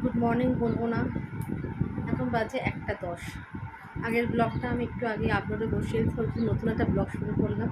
Good morning বলব না। এখন বাজে একটা দশ। আগের ব্লগটা আমি একটু আগে আপলোডে বসিয়ে ফেলছি, নতুন একটা ব্লগ শুরু করলাম।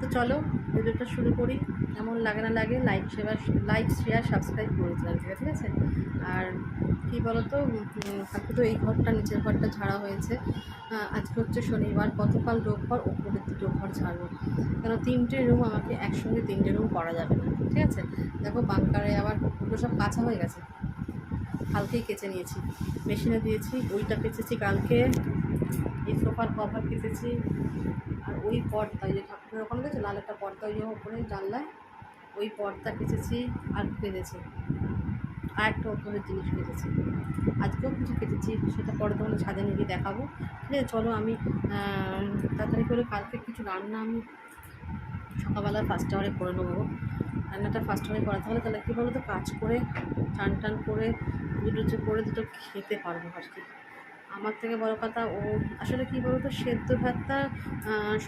তো চলো, ভিডিওটা শুরু করি। এমন লাগে না লাগে like share like share subscribe করে দিলাম, ঠিক আছে? আর কী বলো তো আজকে তো এই ঘরটা, নিচের ঘরটা ঝাড়া হয়েছে। আজকে হচ্ছে শনিবার, গতকাল রোববার, ওপরের দুটো ঘর ঝাড়বো। কেন, তিনটে রুম আমাকে একসঙ্গে তিনটে রুম করা যাবে না, ঠিক আছে? দেখো বাংকারে আবার ওগুলো সব কাঁচা হয়ে গেছে। কালকেই কেচে নিয়েছি। মেশিনে দিয়েছি, ওইটা কেচেছি কালকে। এই সোফার কভার কেচেছি। আর ওই পর্দা যে ঠাকুরের ওখানে গেছে, লাল একটা পর্দা ওই ওপরে জানলায়, ওই পর্দা কেচেছি আর কেটেছি আর একটা ওপরের জিনিস কেটেছি আজকেও কিছু কেটেছি সেটা পরে তোমাদের ছাদে নিয়ে দেখাবো। ঠিক আছে, চলো আমি তাড়াতাড়ি করে কালকে কিছু রান্না আমি সকালবেলা ফার্স্ট আওয়ারে করে নেব। রান্নাটা ফার্স্ট আওয়ারে করাতে হলে তাহলে কী বলো তো কাজ করে টান টান করে দুটো করে দুটো খেতে পারব আর কি। আমার থেকে বড় কথা ও আসলে কী বলতো, সেদ্ধ ভাতটা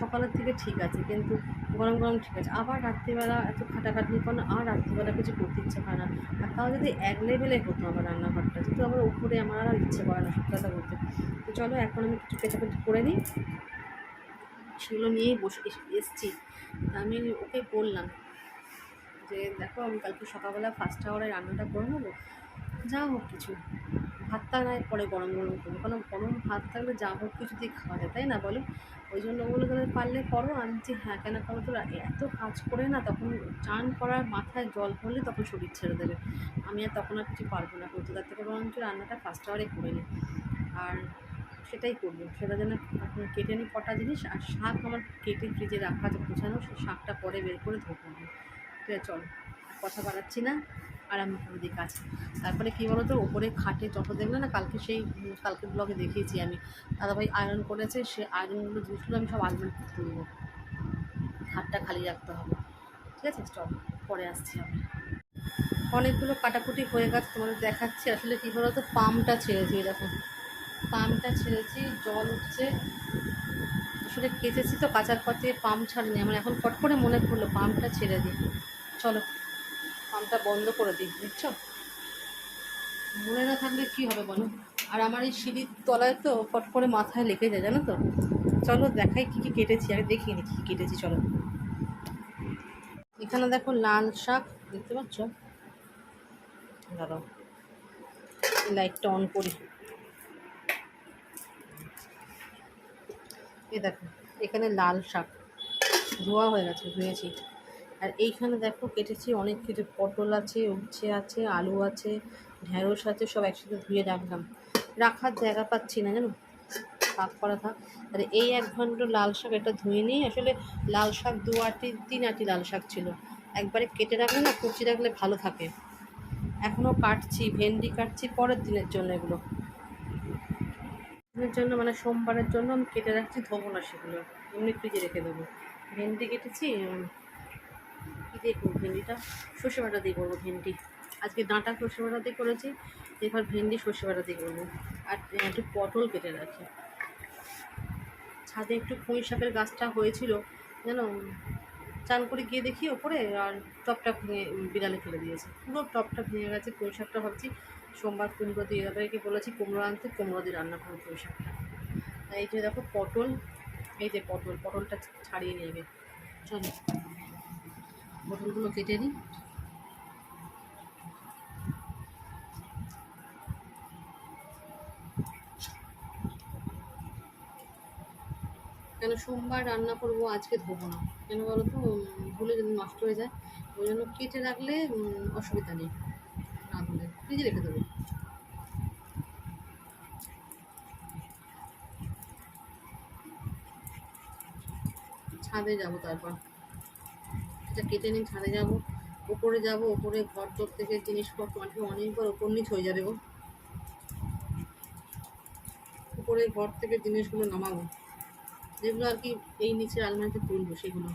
সকালের থেকে ঠিক আছে, কিন্তু গরম গরম ঠিক আছে। আবার রাত্রিবেলা এত খাটাখাটনি করে আর রাত্রিবেলা কিছু করতে ইচ্ছে হয় না। আর তাও যদি এক লেভেলে হতো আমার রান্নাঘরটা কিন্তু আবার উপরে আমার আর ইচ্ছে করে না সত্যি কথা বলতে। তো চলো, এখন আমি কিছু কেচাকুচি করে নিই। সেগুলো নিয়েই বসে এসেছি। আমি ওকে বললাম যে দেখো আমি কালকে সকালবেলা ফার্স্ট আওয়ারে রান্নাটা করে নেব। যা হোক কিছু। ভাতটা নয়, পরে গরম গরম করব। কারণ গরম ভাত থাকলে যা হোক কিছু দিয়ে খাওয়া যায়, তাই না বলো? ওই জন্য বলে তাহলে পারলে করো। আমি যে হ্যাঁ কেন করো? তো এত কাজ করে না, তখন চান করার মাথায় জল পড়লে তখন শরীর ছেড়ে দেবে। আমি আর তখন আর কিছু পারব না। করতে তার থেকে বরঞ্চ রান্নাটা ফার্স্ট আওয়ারে করে নিই আর সেটাই করব। সেটা যেন এখন কেটে নিই কটা জিনিস, আর শাক আমার কেটে ফ্রিজে রাখা আছে, গোছানো, সেই শাকটা পরে বের করে ধোবো। ঠিক আছে চল, কথা বাড়াচ্ছি না, আর আমি করে দিই তারপরে কী বলো তো ওপরে খাটে যত দেখলে না, কালকে সেই, কালকে ব্লগে দেখিয়েছি আমি। দাদাভাই আয়রন করেছে, সে আয়রনগুলো জিনিসগুলো আমি সব আয়রন তুলবো খাটটা খালি রাখতে হবে। ঠিক আছে, চল, পরে আসছি আমি। অনেকগুলো কাটাকুটি হয়ে গেছে, তোমাদের দেখাচ্ছি। আসলে কী বলো তো পাম্পটা ছেড়েছি এরকম পাম্পটা ছেড়েছি, জল উঠছে। আসলে কেচেছি তো, কাচার পথে পাম্প ছাড়িনি। আমার এখন ফট করে মনে পড়ল, পাম্পটা ছেড়ে দিই। চলো, পাম্পটা বন্ধ করে দিই, বুঝছ? মনে না থাকলে কি হবে বলো? আর আমার এই সিঁড়ির তলায় তো ফট করে মাথায় লেগে যায়, জানো তো? চলো, দেখাই কী কী কেটেছি, আগে দেখিয়ে নি কী কী কেটেছি, চলো। এখানে দেখো লাল শাক, দেখতে পাচ্ছ? দাঁড়াও লাইটটা অন করি। এ দেখো, এখানে লাল শাক, ধোয়া হয়ে গেছে, ধুয়েছি। আর এইখানে দেখো কেটেছি অনেক কিছু, পটল আছে, উচ্ছে আছে, আলু আছে, ঢ্যাঁড়স আছে, সব একসাথে ধুয়ে রাখলাম। রাখার জায়গা পাচ্ছি না জানো? শাক করা থাক। আর এই এক ঘণ্টা লাল শাক এটা ধুয়ে নিই আসলে লাল শাক দু আটি, তিন আটি লাল শাক ছিল। একবারে কেটে রাখলে না, কুচি রাখলে ভালো থাকে। এখনও কাটছি, ভেন্ডি কাটছি, পরের দিনের জন্য এগুলো। দিনের জন্য মানে সোমবারের জন্য আমি কেটে রাখছি, ধোবো না সেগুলো। এমনি ফ্রিজে রেখে দেবো। ভেন্ডি কেটেছি দিয়ে করব ভেন্ডিটা। সর্ষে বাটা দিয়ে করব ভেন্ডি। আজকে ডাঁটা সর্ষে বাটা দিয়ে করেছি, এবার ভেন্ডি সর্ষে বাটা দিয়ে করব। আর একটু পটল কেটে রাখি। ছাদে একটু পুঁই শাকের গাছটা হয়েছিল যেন চান করে গিয়ে দেখি ওপরে, আর টপটা ভেঙে বিড়ালে ফেলে দিয়েছে। পুরো টপটা ভেঙে গেছে পুঁই শাকটা ভাবছি সোমবার কুমড়ো দিয়ে দাদাকে বলেছি কুমড়ো আনতে, কুমড়ো দিয়ে রান্না করব পুঁই শাকটা এই যে দেখো পটল, এই যে পটল, পটলটা ছাড়িয়ে নেবে চলো। পটলগুলো কেটে নিই। কেন সোমবার রান্না করব, আজকে ধোবো না। কেন বলো তো ভুলে যদি নষ্ট হয়ে যায়, ওই জন্য কেটে রাখলে অসুবিধা নেই। না ধুলে, ফ্রিজে রেখে দেবো। ছাদে যাব তারপর। এটা কেটে নিয়ে ছাদে যাব উপরে যাব উপরে ঘর তোর থেকে জিনিসপত্র আজকে অনেকবার ওপর নিচ হয়ে যাবে গো। উপরে ঘর থেকে জিনিসগুলো নামাবো। যেগুলো আর কি এই নিচের আলমারিতে তুলবো, সেগুলো।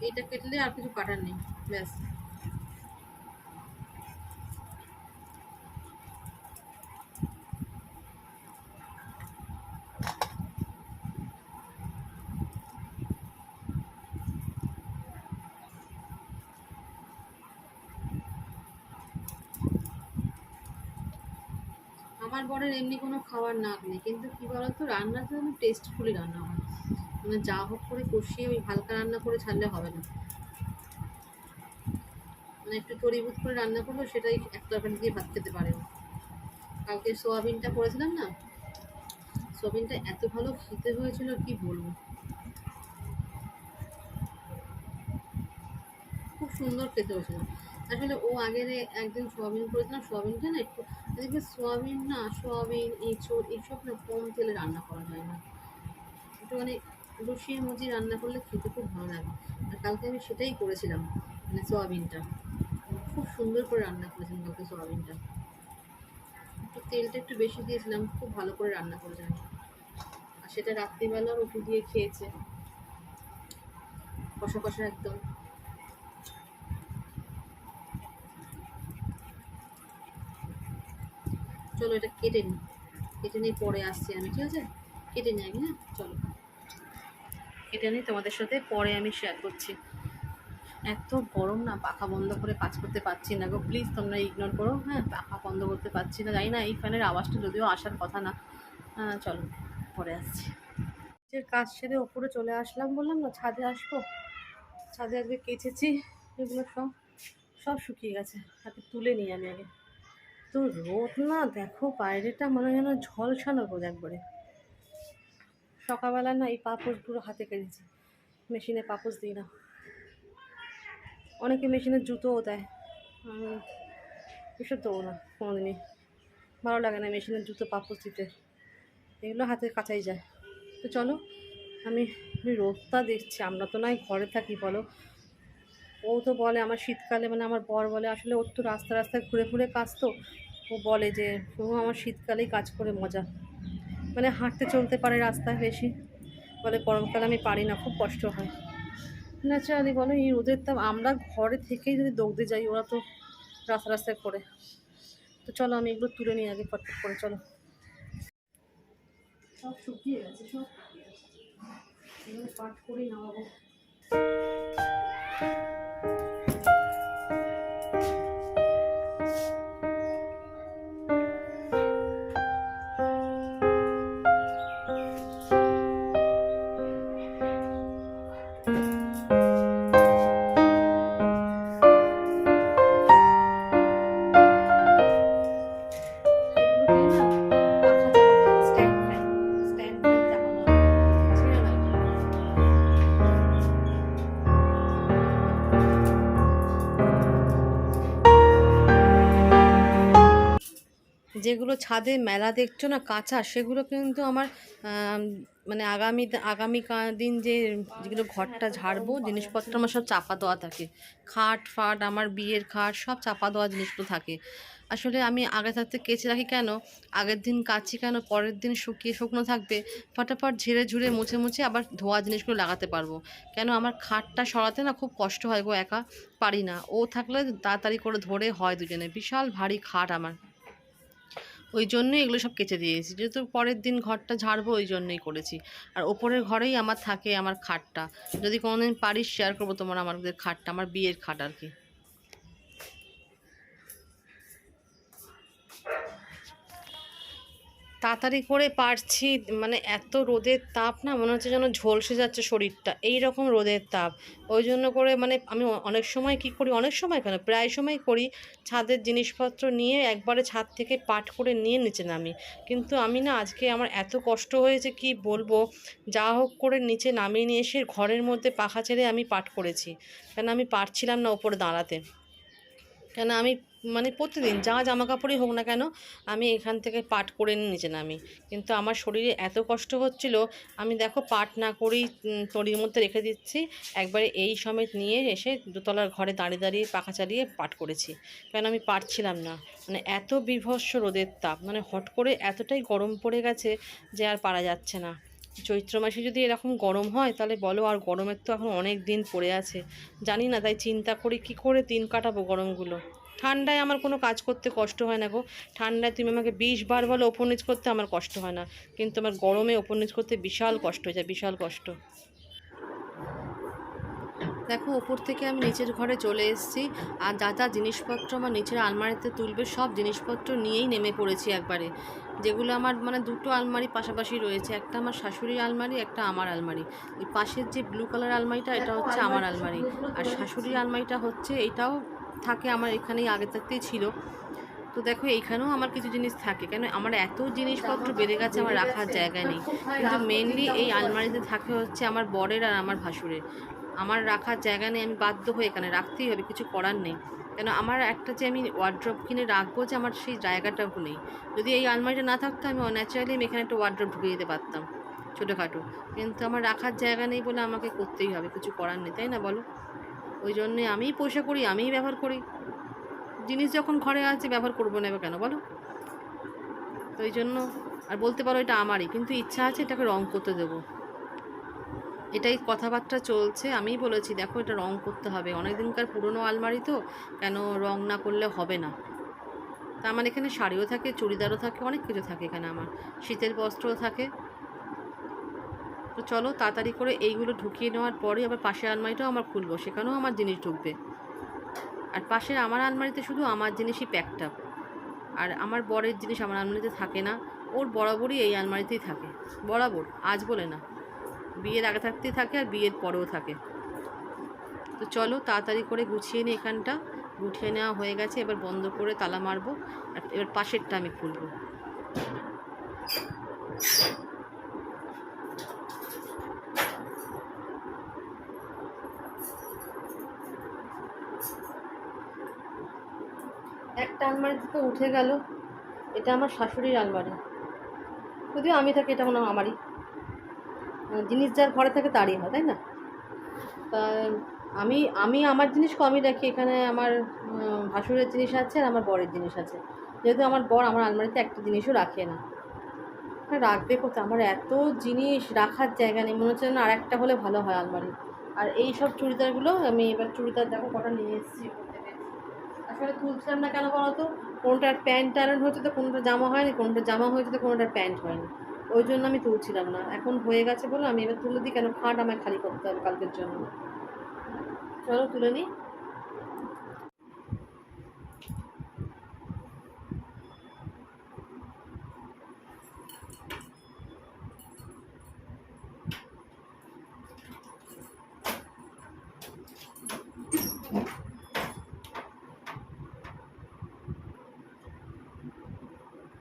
এইটা কেটলে আর কিছু কাটার নেই, ব্যাস। আমার বরের এমনি কোনো খাবার নাক নেই। কিন্তু কী বলতো রান্নাটা আমি টেস্টফুলি রান্না হয় মানে যা হোক করে কষিয়ে ওই হালকা রান্না করে ছাড়লে হবে না। মানে একটু তরিবুত করে রান্না করব, সেটাই এক তরকারি দিয়ে ভাত খেতে পারে কালকে সোয়াবিনটা করেছিলাম না? সোয়াবিনটা এত ভালো খেতে হয়েছিল, কি বলব? খুব সুন্দর খেতে হয়েছিল। আসলে ও আগের একদিন সোয়াবিন করেছিলাম, সোয়াবিনটা না একটু এদিকে সোয়াবিন না, সোয়াবিন, এঁচড়, এইসব না কম তেলে রান্না করা যায় না। একটু মানে রসিয়ে মুজি রান্না করলে খেতে খুব ভালো লাগে। আর কালকে আমি সেটাই করেছিলাম মানে সোয়াবিনটা। খুব সুন্দর করে রান্না করেছিলাম কালকে সোয়াবিনটা। একটু তেলটা একটু বেশি দিয়েছিলাম, খুব ভালো করে রান্না করেছিলাম আর সেটা রাত্রিবেলা রুটি দিয়ে খেয়েছে। কষা কষা একদম। চলো এটা কেটে নিই। কেটে নিয়ে পরে আসছি আমি ঠিক আছে? কেটে নিই আমি হ্যাঁ? চলো। কেটে নিই তোমাদের সাথে পরে আমি শেয়ার করছি। এত গরম না পাখা বন্ধ করে কাজ করতে পারছি না গো। প্লিজ তোমরা ইগনোর করো হ্যাঁ? পাখা বন্ধ করতে পারছি না জানি না এই ফ্যানের আওয়াজটা যদিও আসার কথা না। হ্যাঁ, চলো পরে আসছি। যে কাজ সেরে ওপরে চলে আসলাম বললাম না ছাদে আসব। ছাদে আজকে কেচেছি এগুলো সব সব শুকিয়ে গেছে হাতে তুলে নিই আমি আগে। রোদ না, দেখো বাইরেটা মনে হয় যেন ঝলসানো রোদ একবারে। সকালবেলা না এই পাপোশগুলো হাতে কেটেছি মেশিনে পাপোশ দিই না অনেকে মেশিনের জুতোও দেয়। এসব দেবো না কোনোদিনই। ভালো লাগে না মেশিনের জুতো, পাপোশ দিতে। এগুলো হাতে কাচাই যায়। তো চলো, আমি আমি রোদটা দেখছি। আমরা তো নয় ঘরে থাকি, বলো। ও তো বলে, আমার শীতকালে মানে আমার বর বলে, আসলে ওর তো রাস্তা রাস্তায় ঘুরে ঘুরে কাজ তো। ও বলে যে ও আমার শীতকালেই কাজ করে মজা। মানে হাঁটতে চলতে পারে রাস্তায় বেশি। বলে, গরমকালে আমি পারি না, খুব কষ্ট হয়। ন্যাচারালি বলো, এই রোদের তাপ, আমরা ঘরে থেকেই যদি দৌড়তে যাই, ওরা তো রাস্তা রাস্তায় করে তো চলো, আমি এগুলো তুলে নিই আগে ফটফট করে, চলো। সব শুকিয়ে গেছে, সব। পাট করেই নামাবো। ছাদে মেলা দেখছ না, কাঁচা, সেগুলো কিন্তু আমার মানে আগামী আগামী দিন যে যেগুলো ঘরটা ঝাড়বো, জিনিসপত্র আমার সব চাপা দেওয়া থাকে। খাট, ফাট, আমার বিয়ের খাট, সব চাপা দেওয়া জিনিসগুলো থাকে। আসলে আমি আগে থাকতে কেচে রাখি কেন? আগের দিন কাচি কেন? পরের দিন শুকিয়ে শুকনো থাকবে? ফটাফট ঝেড়ে ঝুড়ে মুছে মুছে আবার ধোয়া জিনিসগুলো লাগাতে পারব। কেন? আমার খাটটা সরাতে না খুব কষ্ট হয় গো একা, পারি না। ও থাকলে তাড়াতাড়ি করে ধরে হয় দুজনে। বিশাল ভারী খাট আমার। ওই জন্যই এগুলো সব কেচে দিয়েছি যেহেতু পরের দিন ঘরটা ঝাড়বো ওই জন্যই করেছি। আর ওপরের ঘরেই আমার থাকে আমার খাটটা। যদি কোনোদিন পারিস শেয়ার করব তোমার আমাদের খাটটা, আমার বিয়ের খাট আর কি। তাড়াতাড়ি করে পারছি মানে এত রোদের তাপ না, মনে হচ্ছে যেন ঝলসে যাচ্ছে শরীরটা এই রকম রোদের তাপ। ওই জন্য করে মানে আমি অনেক সময় কি করি, অনেক সময় কেন, প্রায় সময় করি, ছাদের জিনিসপত্র নিয়ে একবারে ছাদ থেকে পাট করে নিয়ে নিচে নামি। কিন্তু আমি না আজকে আমার এত কষ্ট হয়েছে কি বলব, যা হোক করে নিচে নামিয়ে নিয়ে এসে ঘরের মধ্যে পাখা ছেড়ে আমি পাট করেছি। কেন আমি পারছিলাম না ওপরে দাঁড়াতে। কেন আমি মানে প্রতিদিন যা জামা কাপড়ই হোক না কেন, আমি এখান থেকে পাট করে নিয়ে নিচে নামি। কিন্তু আমার শরীরে এত কষ্ট হচ্ছিল, আমি দেখো পাট না করেই তরির মধ্যে রেখে দিচ্ছি। একবারে এই সমেত নিয়ে এসে দোতলার ঘরে দাঁড়িয়ে দাঁড়িয়ে পাখা চালিয়ে পাট করেছি। কেন আমি পারছিলাম না? মানে এত বিভৎস রোদের তাপ মানে হট করে এতটাই গরম পড়ে গেছে যে আর পারা যাচ্ছে না। চৈত্র মাসে যদি এরকম গরম হয়, তাহলে বলো আর গরমের তো এখন অনেক দিন পড়ে আছে। জানি না, তাই চিন্তা করি কি করে দিন কাটাবো গরমগুলো? ঠান্ডায় আমার কোনো কাজ করতে কষ্ট হয় না গো। ঠান্ডায় তুমি আমাকে বিশ বার বলো ওপর নিচ করতে আমার কষ্ট হয় না। কিন্তু আমার গরমে ওপর নিচ করতে বিশাল কষ্ট হয়ে যায়, বিশাল কষ্ট। দেখো ওপর থেকে আমি নিচের ঘরে চলে এসেছি। আর যা যা জিনিসপত্র আমার নিচের আলমারিতে তুলবে, সব জিনিসপত্র নিয়েই নেমে পড়েছি একবারে। যেগুলো আমার মানে দুটো আলমারি পাশাপাশি রয়েছে। একটা আমার শাশুড়ির আলমারি, একটা আমার আলমারি। ওই পাশের যে ব্লু কালার আলমারিটা, এটা হচ্ছে আমার আলমারি। আর শাশুড়ির আলমারিটা হচ্ছে, এটাও থাকে আমার এখানেই আগে থাকতেই ছিল। তো দেখো, এইখানেও আমার কিছু জিনিস থাকে। কেন? আমার এত জিনিসপত্র বেড়ে গেছে, আমার রাখার জায়গায় নেই। কিন্তু মেনলি এই আলমারিতে থাকে হচ্ছে আমার বরের আর আমার ভাসুরের। আমার রাখার জায়গা নেই, আমি বাধ্য হয়ে এখানে রাখতেই হবে, কিছু করার নেই। কেন? আমার একটা যে আমি ওয়ার্ড্রপ কিনে রাখব যে আমার সেই জায়গাটাও নেই। যদি এই আলমারিটা না থাকতো, আমি ন্যাচারালি আমি এখানে একটা ওয়ার্ড্রপ ঢুকিয়ে দিতে পারতাম, ছোটোখাটো। কিন্তু আমার রাখার জায়গা নেই বলে আমাকে করতেই হবে, কিছু করার নেই, তাই না বলো? ওই জন্যে আমিই পয়সা করি, আমিই ব্যবহার করি। জিনিস যখন ঘরে আছে, ব্যবহার করব না কেন বলো? তো ওই জন্য আর বলতে পারো এটা আমারই, কিন্তু ইচ্ছা আছে এটাকে রং করতে দেবো। এটাই কথাবার্তা চলছে, আমিই বলেছি, দেখো এটা রং করতে হবে। অনেক দিনকার পুরনো আলমারি তো, কেন রং না করলে হবে না। তা আমার এখানে শাড়িও থাকে, চুড়িদারও থাকে, অনেক কিছু থাকে এখানে আমার। শীতের বস্ত্রও থাকে। তো চলো তাড়াতাড়ি করে এইগুলো ঢুকিয়ে নেওয়ার পরে আবার পাশের আলমারিটাও আমার খুলবো, সেখানেও আমার জিনিস ঢুকবে। আর পাশের আমার আলমারিতে শুধু আমার জিনিসই প্যাকড আপ আর আমার বরের জিনিস আমার আলমারিতে থাকে না, ওর বরাবরই এই আলমারিতেই থাকে। বরাবর, আজ বলে না। বিয়ের আগে থাকতেই থাকে আর বিয়ের পরেও থাকে। তো চলো তাড়াতাড়ি করে গুছিয়ে নিই এখানটা। গুছিয়ে নেওয়া হয়ে গেছে, এবার বন্ধ করে তালা মারবো, আর এবার পাশেরটা আমি খুলবো। একটা আলমারি থেকে উঠে গেল, এটা আমার শাশুড়ির আলমারি। যদিও আমি থাকি, এটা মনে আমারই। জিনিস যার ঘরে থাকে তারই হয়, তাই না? তা আমি আমি আমার জিনিস কমই রাখি এখানে আমার ভাসুরের জিনিস আছে আর আমার বরের জিনিস আছে। যেহেতু আমার বর আমার আলমারিতে একটা জিনিসও রাখে না। হ্যাঁ রাখবে কোথায়? আমার এত জিনিস রাখার জায়গা নেই। মনে হচ্ছে না আর একটা হলে ভালো হয় আলমারি। আর এই সব চুড়িদারগুলো আমি এবার চুড়িদার দেখো, কটা নিয়ে এসেছি। আসলে তুলছিলাম না কেন বলো তো কোনটার প্যান্ট টার্ন হয়েছে তো কোনোটা জামা হয়নি, কোনোটা জামা হয়েছে তো কোনোটার প্যান্ট হয়নি। ওই জন্য আমি তুলছিলাম না। এখন হয়ে গেছে বলে আমি এবার তুলে দিই কেন? খাট আমায় খালি করতে হবে কালকের জন্য। চলো তুলে নিই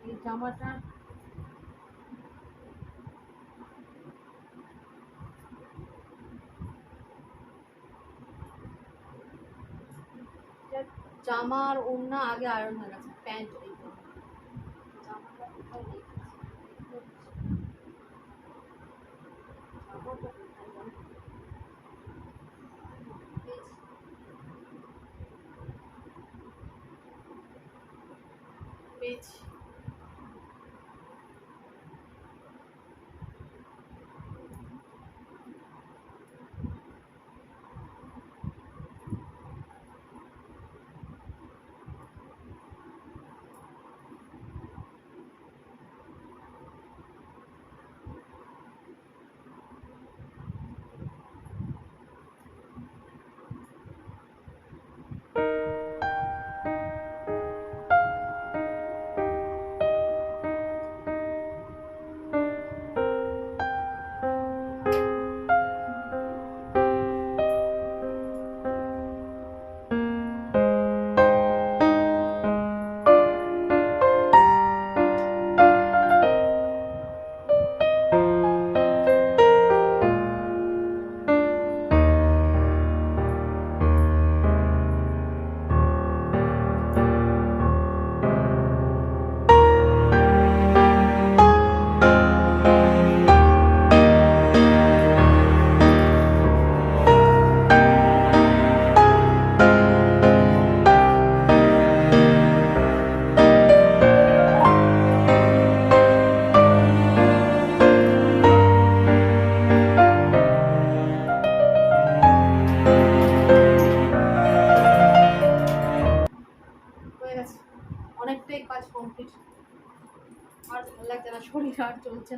এই জামাটা। জামার ওড়না আগে আয়রন হয়ে গেছে।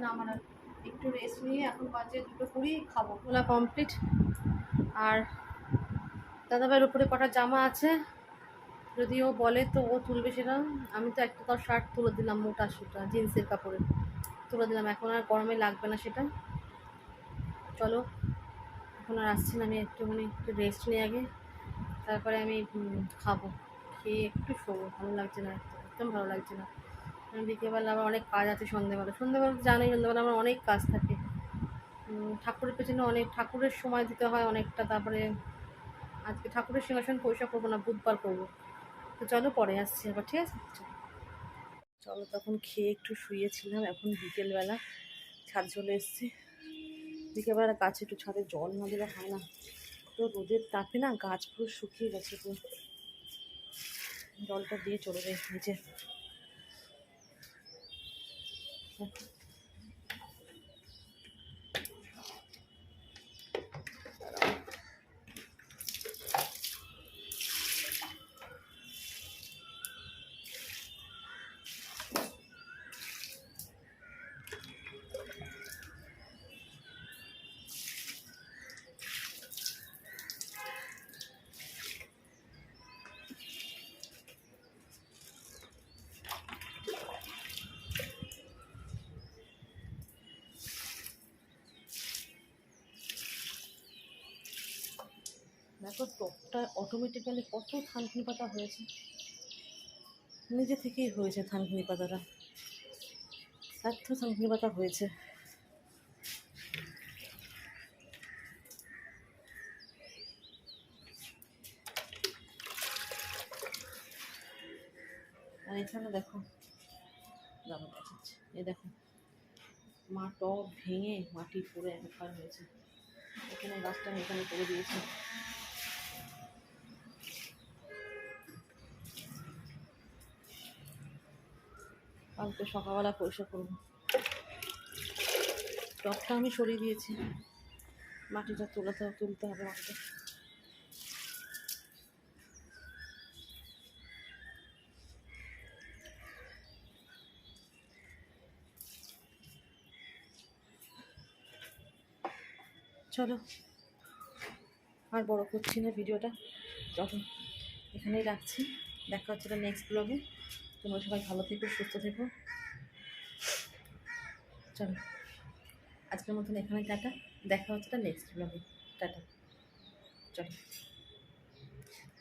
না, আমার একটু রেস্ট নিয়ে এখন বাজে দুটো কুড়ি, খাব ওলা কমপ্লিট আর দাদাভাইয়ের উপরে কটা জামা আছে যদি ও বলে তো ও তুলবে সেটা, আমি তো একটা তার শার্ট তুলে দিলাম, মোটা সেটা জিন্সের কাপড়ে তুলে দিলাম। এখন আর গরমে লাগবে না সেটা। চলো, এখন আর আসছি না, আমি একটুখানি একটু রেস্ট নিই আগে। তারপরে আমি খাব, খেয়ে একটু শোবো, ভালো লাগছে না, একদম ভালো লাগছে না। বিকেলবেলা আমার অনেক কাজ আছে সন্ধ্যেবেলা সন্ধ্যেবেলা তো জানোই সন্ধ্যেবেলা আমার অনেক কাজ থাকে। ঠাকুরের পেছনে অনেক ঠাকুরের সময় দিতে হয় অনেকটা, তারপরে আজকে ঠাকুরের সিংহাসন পয়সা করব না, বুধবার করব। তো চলো পরে আসছি আবার, ঠিক আছে। চলো তখন খেয়ে একটু শুয়েছিলাম, এখন বিকেলবেলা ছাদ চলে এসছি। বিকেলবেলা গাছে একটু ছাদে জল না দিলে হয় না। তো রোদের তাপে না গাছ পুরো শুকিয়ে গেছে তো জলটা দিয়ে চলে যায় নিচে। Uhum. দেখো টপটা অটোমেটিক্যালি কত থানকুনি পাতা হয়েছে? নিজে থেকেই হয়েছে থানকুনি পাতাটা এত থানকুনি পাতা হয়েছে। আর এখানে দেখো দাঁড়া দেখাচ্ছে। এই দেখো, মা টব ভেঙে মাটি পড়ে একবার হয়েছে। এখানে গাছটা এখানে করে দিয়েছি। কালকে সকালবেলা পরিষ্কার করব টবটা আমি সরিয়ে দিয়েছি। মাটিটা তুলাতে তুলতে হবে আমাকে। চলো। আর বড় করছি না ভিডিওটা। চলো। এখানেই রাখছি। দেখা হচ্ছে নেক্সট ব্লগে তোমরা সবাই ভালো থেকো, সুস্থ থেকো। চলো, আজকের মতন এখানে টাটা। দেখা হচ্ছে নেক্সট ব্লগে টাটা। চলো।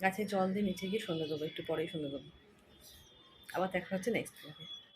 গাছে জল দিয়ে নিচে গিয়ে সন্ধ্যে দেবো, একটু পরেই সন্ধ্যে দেবো। আবার দেখা হচ্ছে নেক্সট ব্লগে